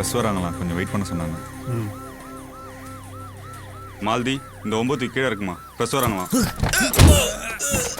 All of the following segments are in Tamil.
ப்ரெஸ் வராங்களாம் கொஞ்சம் வெயிட் பண்ண சொன்னாங்க. மால்தி இந்த ஒம்பது கீழே இருக்குமா? ப்ரெஸ் வராங்களாம்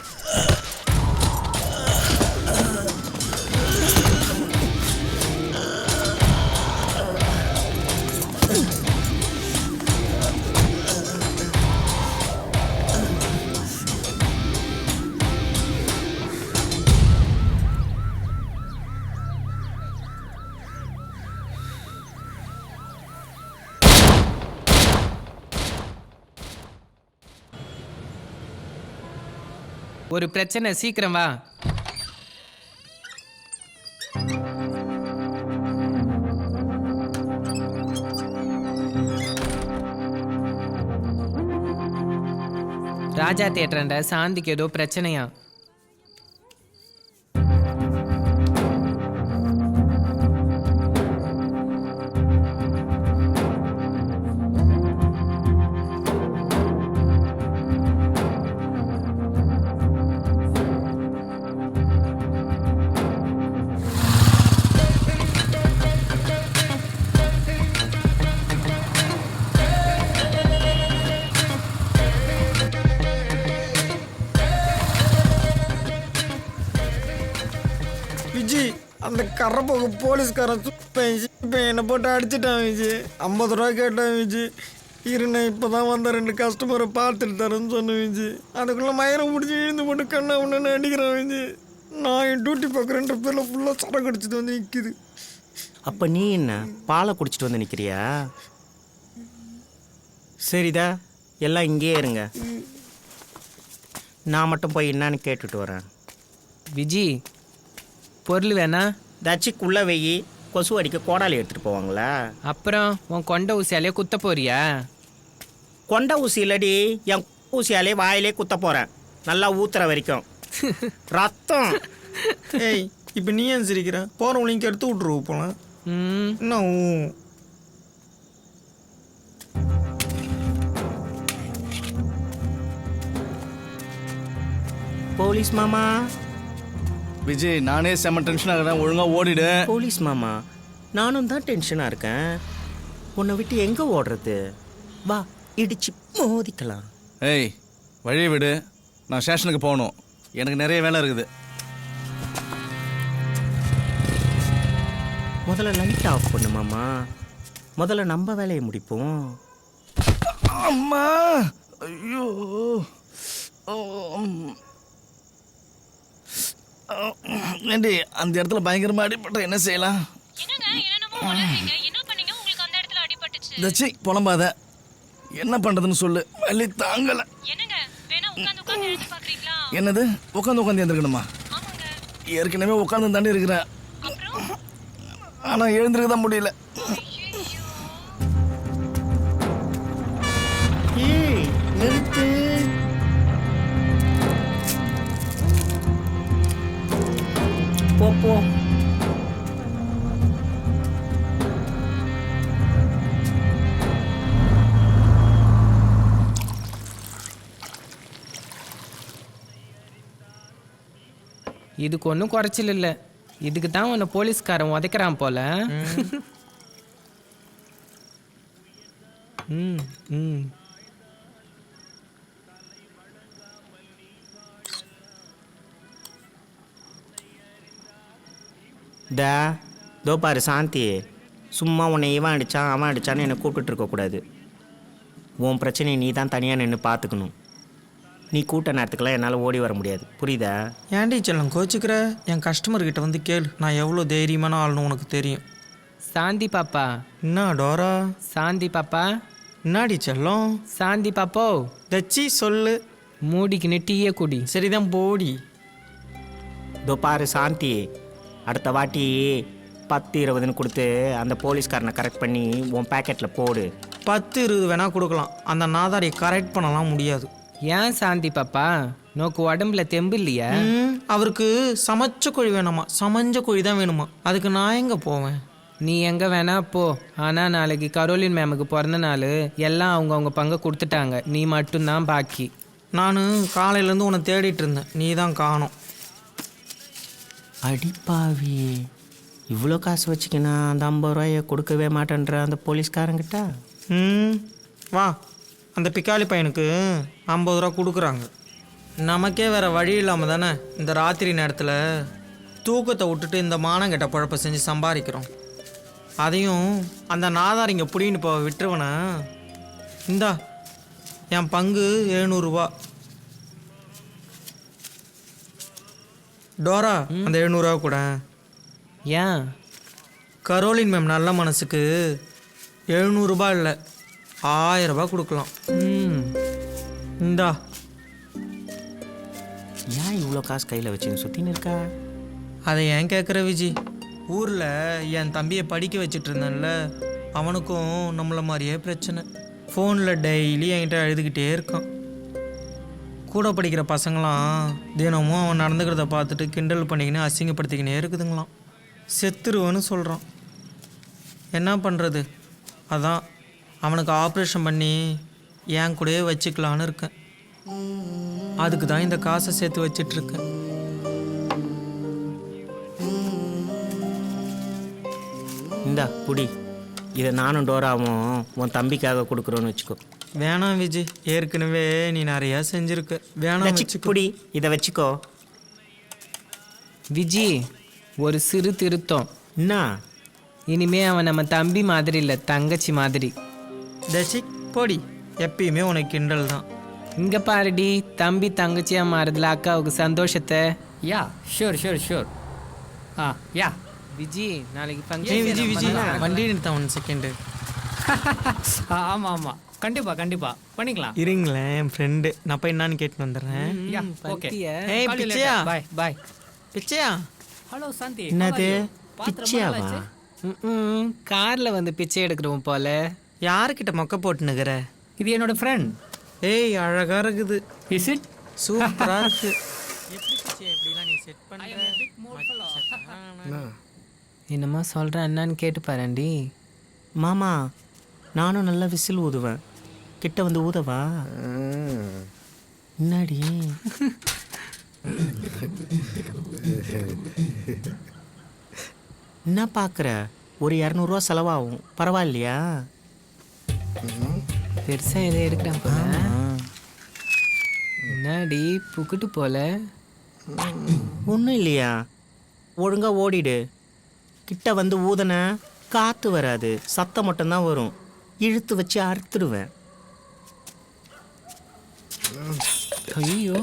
ஒரு பிரச்சனை சீக்கிரம் வா. ராஜா தேட்டரண்ட சாந்திக்கு ஏதோ பிரச்சனையா? விஜய் அந்த கரப்போக்கு போலீஸ்காரன் சுப்பேன் இப்போ என்னை போட்டு அடிச்சிட்டான் விஜய் ஐம்பது ரூபா கேட்டான் விஜய் இருண்ணே இப்போ தான் வந்த ரெண்டு கஸ்டமரை பார்த்துட்டு தரேன்னு சொன்னேன் விஜய் அதுக்குள்ளே மயிரம் பிடிச்சி இழுந்து போட்டு கண்ணா உடனே அடிக்கிறான் விஜய் நான் என் டியூட்டி பார்க்குறேன்ற பேரில் ஃபுல்லாக சரக்கு அடிச்சிட்டு வந்து நிற்கிது அப்ப நீ என்ன பாலை குடிச்சிட்டு வந்து நிக்கிறியா? சரிதா எல்லாம் இங்கேயே இருங்க. நான் மட்டும் போய் என்னன்னு கேட்டுட்டு வரேன். விஜி பொருள் வேணா தச்சிக்குள்ள வெயி கொசு அடிக்க கோடாலி எடுத்துட்டு போவாங்களா? அப்புறம் உன் கொண்ட ஊசியாலே குத்த போறியா? கொண்ட ஊசி இல்லடி என் ஊசியாலே வாயிலே குத்த போறேன். நல்லா ஊத்துற வரைக்கும். ரத்தம். ஏய் இப்போ நீ ஏன் சிரிக்கிற? போகிறவங்களையும் எடுத்து விட்ருவோம் போலாம் ம். என்ன ஊ? போலீஸ் மாமா. விஜய் நானே செம்ம டென்ஷன் ஆகிறேன் ஒழுங்கா ஓடிடு. போலீஸ் மாமா நானும் தான் டென்ஷனா இருக்கேன். உன்னை விட்டு எங்க ஓடுறது? வா இடிச்சு மோதிக்கலாம். ஏய் வழியை விடு. நான் ஸ்டேஷனுக்கு போகணும். எனக்கு நிறைய வேலை இருக்குது. முதல்ல லைட் ஆஃப் பண்ணு மாமா. முதல்ல நம்ம வேலையை முடிப்போம். அம்மா! ஐயோ. ஏண்டி அந்த இடத்துல பயங்கரமா அடிபட்ட என்ன செய்யலாம்? தச்சி புலம்பாத. என்ன பண்றதுன்னு சொல்லு. வலி தாங்கல. என்னது? உட்காந்து உட்காந்து எழுந்திருக்கணுமா? ஏற்கனவே உட்காந்து தாண்டி இருக்கிறேன் அப்புறம்? ஆனா எழுந்திருக்க தான் முடியல. இதுக்கு ஒன்றும் குறைச்சல் இல்லை. இதுக்கு தான் உன்னை போலீஸ்காரன் உதைக்கிறான் போல. ம். ம் டா தோ பாரு சாந்தி. சும்மா உன்னை இவன் அடிச்சான் அவன் அடிச்சான்னு என்னை கூப்பிட்டு இருக்கக்கூடாது. உன் பிரச்சனையை நீ தான் தனியாக நின்று பார்த்துக்கணும். நீ கூட்ட நேரத்துக்கெல்லாம் என்னால் ஓடி வர முடியாது. புரியுதா? ஏன்டி செல்லம் கோச்சிக்கிற? என் கஸ்டமர் கிட்ட வந்து கேளு. நான் எவ்வளோ தைரியமான ஆள்னு உனக்கு தெரியும். சாந்தி பாப்பா. என்ன டோரா? சாந்தி பாப்பா. என்னாடி செல்லம்? சாந்தி பாப்போ. தச்சி சொல்லு. மூடிக்கின்னு டீயே குடி. சரிதான் போடி. இதோ பாரு சாந்தி. அடுத்த வாட்டி பத்து இருபதுன்னு கொடுத்து அந்த போலீஸ்காரனை கரெக்ட் பண்ணி உன் பேக்கெட்டில் போடு. பத்து இருபது வேணா கொடுக்கலாம். அந்த நாதாரியை கரெக்ட் பண்ணலாம் முடியாது. ஏன் சாந்தி பாப்பா? நோக்கு உடம்புல தெம்பு இல்லையா? அவருக்கு சமைச்ச கோழி வேணாமா? சமைஞ்ச கோழி தான் வேணுமா? அதுக்கு நான் எங்க போவேன்? நீ எங்க வேணா போ. ஆனா நாளைக்கு கரோலின் மேமுக்கு பிறந்த நாள் எல்லாம் அவங்கவுங்க பங்கை கொடுத்துட்டாங்க. நீ மட்டும்தான் பாக்கி. நான் காலையிலேருந்து உன்னை தேடிட்டு இருந்தேன். நீ தான் காணோம் அடிப்பாவி இவ்வளோ காசு வச்சுக்கினா அந்த ஐம்பது ரூபாயை கொடுக்கவே மாட்டேன்ற அந்த போலீஸ்காரங்கிட்ட? ம் வா. அந்த பிக்காலி பையனுக்கு ஐம்பது ரூபா கொடுக்குறாங்க. நமக்கே வேறு வழி இல்லாமல் தானே இந்த ராத்திரி நேரத்தில் தூக்கத்தை விட்டுட்டு இந்த மானங்கெட்ட குழப்ப செஞ்சு சம்பாதிக்கிறோம். அதையும் அந்த நாதாரிங்க பிடின்னு போக விட்டுருவனா? இந்தா என் பங்கு எழுநூறுபா டோரா அந்த எழுநூறுவா கூட. ஏன்? கரோலின் மேம் நல்ல மனசுக்கு எழுநூறுபா இல்லை. ஆயிரம் ரூபாய் கொடுக்கலாம். ம். இந்தா. ஏன் இவ்வளோ காசு கையில் வச்சுன்னு சுற்றின்னு இருக்கா? அதை ஏன் கேட்குற விஜி? ஊரில் என் தம்பியை படிக்க வச்சிட்டு இருந்தேன்ல அவனுக்கும் நம்மள மாதிரியே பிரச்சனை. ஃபோனில் டெய்லி என்கிட்ட அழுதுகிட்டே இருக்கான். கூட படிக்கிற பசங்களாம் தினமும் அவன் நடந்துக்கிறத பார்த்துட்டு கிண்டல் பண்ணிக்கின்னு அசிங்கப்படுத்திக்கினே இருக்குதுங்களாம். செத்துருவேன்னு சொல்கிறான் என்ன பண்ணுறது அதான். அவனுக்கு ஆப்ரேஷன் பண்ணி என் கூடயே வச்சுக்கலான்னு இருக்கேன். அதுக்கு தான் இந்த காசை சேர்த்து வச்சிட்ருக்கேன். இந்தா குடி. இதை நானும் டோராவும் உன் தம்பிக்காக கொடுக்குறோன்னு வச்சுக்கோ. வேணாம் விஜய் ஏற்கனவே நீ நிறையா செஞ்சிருக்க. வேணாம் குடி. இதை வச்சுக்கோ. விஜி ஒரு சிறு திருத்தம். என்ன? இனிமே அவன் நம்ம தம்பி மாதிரி இல்லை தங்கச்சி மாதிரி. தசி போடி. எப்பயுமே உனக்கு கிண்டல் தான். இங்க பாருடி தம்பி தங்கச்சியா மாறுதுல அக்காவுக்கு சந்தோஷத்தை. Yeah sure sure sure. Ah yeah. Viji நாளைக்கு ஏய் ஃபங்க்ஷன் விஜய் விஜய் வண்டி நிறுத்த ஒன் செகண்டு ஆமாம் ஆமாம் கண்டிப்பாக கண்டிப்பாக பண்ணிக்கலாம். இருங்களேன் என் ஃப்ரெண்டு நான் போய் என்னன்னு கேட்டு வந்துடுறேன். Yeah okay. பத்தியா? ஏய் பிச்சையா? Bye bye. பிச்சையா? ஹலோ சாந்தி. என்னது? பிச்சையாவா? ம் கார்ல வந்து பிச்சை எடுக்கிறோம் போல. யாருக்கிட்ட மொக்க போட்டுனுக்குற இது என்னோட ஃப்ரெண்ட் ஏய் அழகா இருக்குது. இஸ் இட் சூப்பரா இருக்கு. எப்படி பிச்சையா எப்படிலாம் நீ செட் பண்ற? என்னமோ சொல்கிறேன் என்னன்னு கேட்டு பாருண்டி மாமா நானும் நல்லா விசில் ஊதுவேன். கிட்ட வந்து ஊதவா? என்னடி? என்ன பார்க்குற ஒரு இரநூறுவா செலவாகும். பரவாயில்லையா? பெருசாக எதை எடுக்கிறேன் போல. என்னடி புக்கிட்டு போல. ஒன்றும் இல்லையா? ஒழுங்கா ஓடிடு. கிட்ட வந்து ஊதன காற்று வராது. சத்தம் மட்டும்தான் வரும். இழுத்து வச்சு அறுத்துடுவேன் ஐயோ.